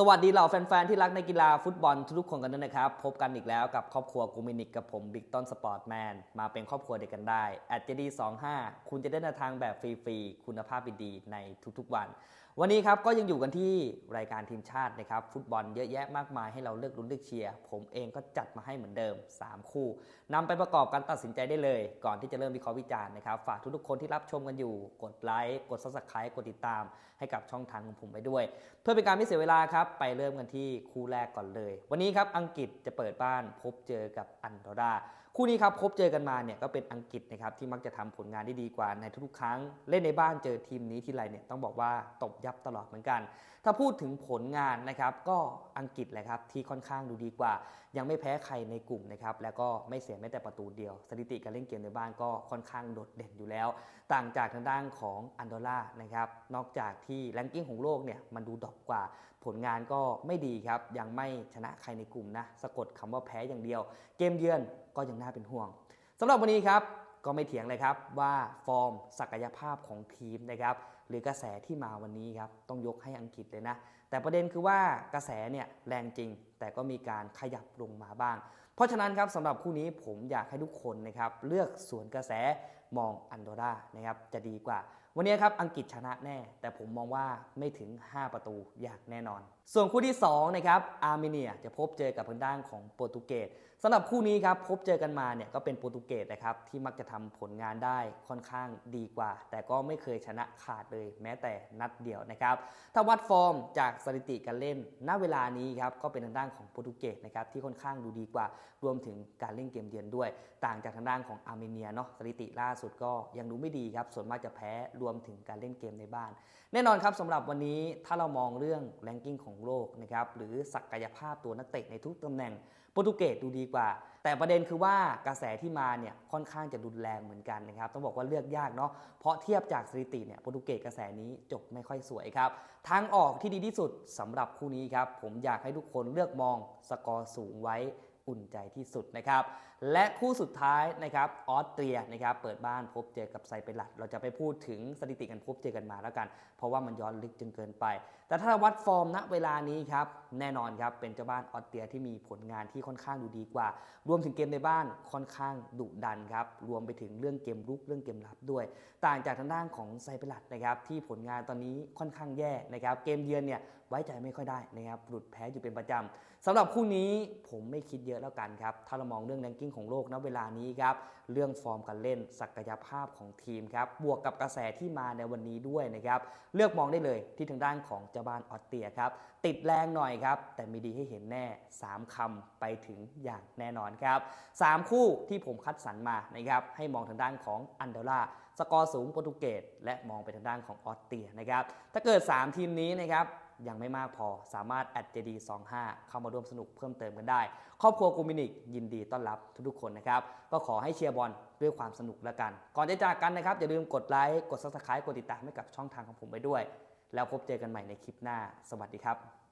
สวัสดีเหล่าแฟน ๆ ที่รักในกีฬาฟุตบอลทุกคนกันด้วยนะครับ พบกันอีกแล้วกับครอบครัวกูมินิกกับผมบิ๊กต้นสปอร์ตแมนมาเป็นครอบครัวเดียวกันได้แอดเจดี25คุณจะได้แนวทางแบบฟรี ๆ คุณภาพดีๆในทุก ๆ วัน วันนี้ครับก็ยังอยู่กันที่รายการทีมชาตินะครับ ฟุตบอลเยอะแยะมากมายให้เราเลือกลุ้นเลือกเชียร์ผมเองก็จัดมาให้เหมือนเดิม 3 คู่นำไปประกอบการตัดสินใจได้เลย ก่อนที่จะเริ่มวิเคราะห์วิจารณ์นะครับ ฝากทุกๆคนที่รับชมกันอยู่ กดไลค์กด subscribe กดติดตาม ให้กับช่องทางของผมไปด้วย เพื่อเป็นการไม่เสียเวลาครับไปเริ่มกันที่คู่แรกก่อนเลย วันนี้ครับอังกฤษจะเปิดบ้านพบเจอกับอันดอรา คู่นี้ครับพบเจอกันมาเนี่ยก็เป็นอังกฤษนะครับที่มักจะทำผลงานได้ดีกว่าในทุกๆครั้ง เล่นในบ้านเจอทีมนี้ทีไรเนี่ยต้องบอกว่าตบยับตลอดเหมือนกัน ถ้าพูดถึงผลงานนะครับก็อังกฤษแหละครับที่ค่อนข้างดูดีกว่า ยังไม่แพ้ใครในกลุ่มนะครับแล้วก็ไม่เสียแม้แต่ประตูเดียว สถิติการเล่นเกมในบ้านก็ค่อนข้างโดดเด่นอยู่แล้ว ต่างจากทางด้านของอันดอร่านะครับนอกจากที่แรงกิ้งของโลกเนี่ยมันดูดรอปกว่า ลงานก็ไม่ดีครับ ยังไม่ชนะใครในกลุ่มนะ สะกดคำว่าแพ้อย่างเดียว เกมเยือนก็ยังน่าเป็นห่วงสำหรับวันนี้ครับก็ไม่เถียงเลยครับว่าฟอร์มศักยภาพของทีมนะครับหรือกระแสที่มาวันนี้ครับต้องยกให้อังกฤษเลยนะ แต่ประเด็นคือว่ากระแสเนี่ยแรงจริง แต่ก็มีการขยับลงมาบ้าง เพราะฉะนั้นครับสำหรับคู่นี้ผมอยากให้ทุกคนนะครับเลือกสวนกระแสมองอันโดรานะครับจะดีกว่าวันนี้ครับอังกฤษชนะแน่ แต่ผมมองว่าไม่ถึง 5 ประตูอย่างแน่นอน ส่วนคู่ที่2นะครับอาร์เมเนียจะพบเจอกับทางด้านของโปรตุเกสสำหรับคู่นี้ครับพบเจอกันมาเนี่ยก็เป็นโปรตุเกสนะครับที่มักจะทำผลงานได้ค่อนข้างดีกว่า แต่ก็ไม่เคยชนะขาดเลยแม้แต่นัดเดียวนะครับถ้าวัดฟอร์มจากสถิติการเล่นณเวลานี้ครับก็เป็นทางด้านของโปรตุเกสนะครับที่ค่อนข้างดูดีกว่า รวมถึงการเล่นเกมเยือนด้วย ต่างจากทางด้านของอาร์เมเนียเนาะสถิติล่าสุดก็ยังดูไม่ดีครับส่วนมากจะแพ้รวมถึงการเล่นเกมในบ้าน แน่นอนครับสำหรับวันนี้ถ้าเรามองเรื่องแรงกิ้งของโลกนะครับหรือศักยภาพตัวนักเตะในทุกตำแหน่งโปรตุเกสดูดีกว่า แต่ประเด็นคือว่ากระแสที่มาเนี่ยค่อนข้างจะรุนแรงเหมือนกันนะครับ ต้องบอกว่าเลือกยากเนาะเพราะเทียบจากสถิติเนี่ยโปรตุเกสกระแสนี้จบไม่ค่อยสวยครับทางออกที่ดีที่สุดสำหรับคู่นี้ครับผมอยากให้ทุกคนเลือกมองสกอร์สูงไว้ อุ่นใจที่สุดนะครับ และคู่สุดท้ายนะครับออสเตรียนะครับเปิดบ้านพบเจอกับไซเปรัตเราจะไปพูดถึงสถิติกันพบเจอกันมาแล้วกัน เพราะว่ามันย้อนลึกจนเกินไป แต่ถ้าวัดฟอร์มณเวลานี้ครับแน่นอนครับเป็นเจ้าบ้านออสเตรียที่มีผลงานที่ค่อนข้างดูดีกว่า รวมถึงเกมในบ้านค่อนข้างดุดันครับรวมไปถึงเรื่องเกมรุกเรื่องเกมรับด้วย ต่างจากทางด้านของไซเปรัตนะครับที่ผลงานตอนนี้ค่อนข้างแย่นะครับเกมเยือนเนี่ย ไว้ใจไม่ค่อยได้นะครับหลุดแพ้อยู่เป็นประจำสำหรับคู่นี้ผมไม่คิดเยอะแล้วกันครับ ถ้าเรามองเรื่องแรงกิ้งของโลกณเวลานี้ครับ เรื่องฟอร์มการเล่นศักยภาพของทีมครับ บวกกับกระแสที่มาในวันนี้ด้วยนะครับ เลือกมองได้เลยที่ทางด้านของเจ้าบ้านออสเตรียครับ ติดแรงหน่อยครับ แต่มีดีให้เห็นแน่ 3คำไปถึงอย่างแน่นอนครับ 3 คู่ที่ผมคัดสรรมานะครับให้มองทางด้านของอันเดล่า สกอร์สูงโปรตุเกสและมองไปทางด้านของออสเตรียนะครับ ถ้าเกิด 3 ทีมนี้นะครับยังไม่มากพอสามารถแอดเจดี25เข้ามาร่วมสนุกเพิ่มเติมกันได้ ครอบครัวกูมินิกยินดีต้อนรับทุกๆคนนะครับ ก็ขอให้เชียร์บอลด้วยความสนุกแล้วกัน ก่อนจะจากกันนะครับ อย่าลืมกดไลค์ กด subscribe กดติดตามให้กับช่องทางของผมไปด้วย แล้วพบเจอกันใหม่ในคลิปหน้า สวัสดีครับ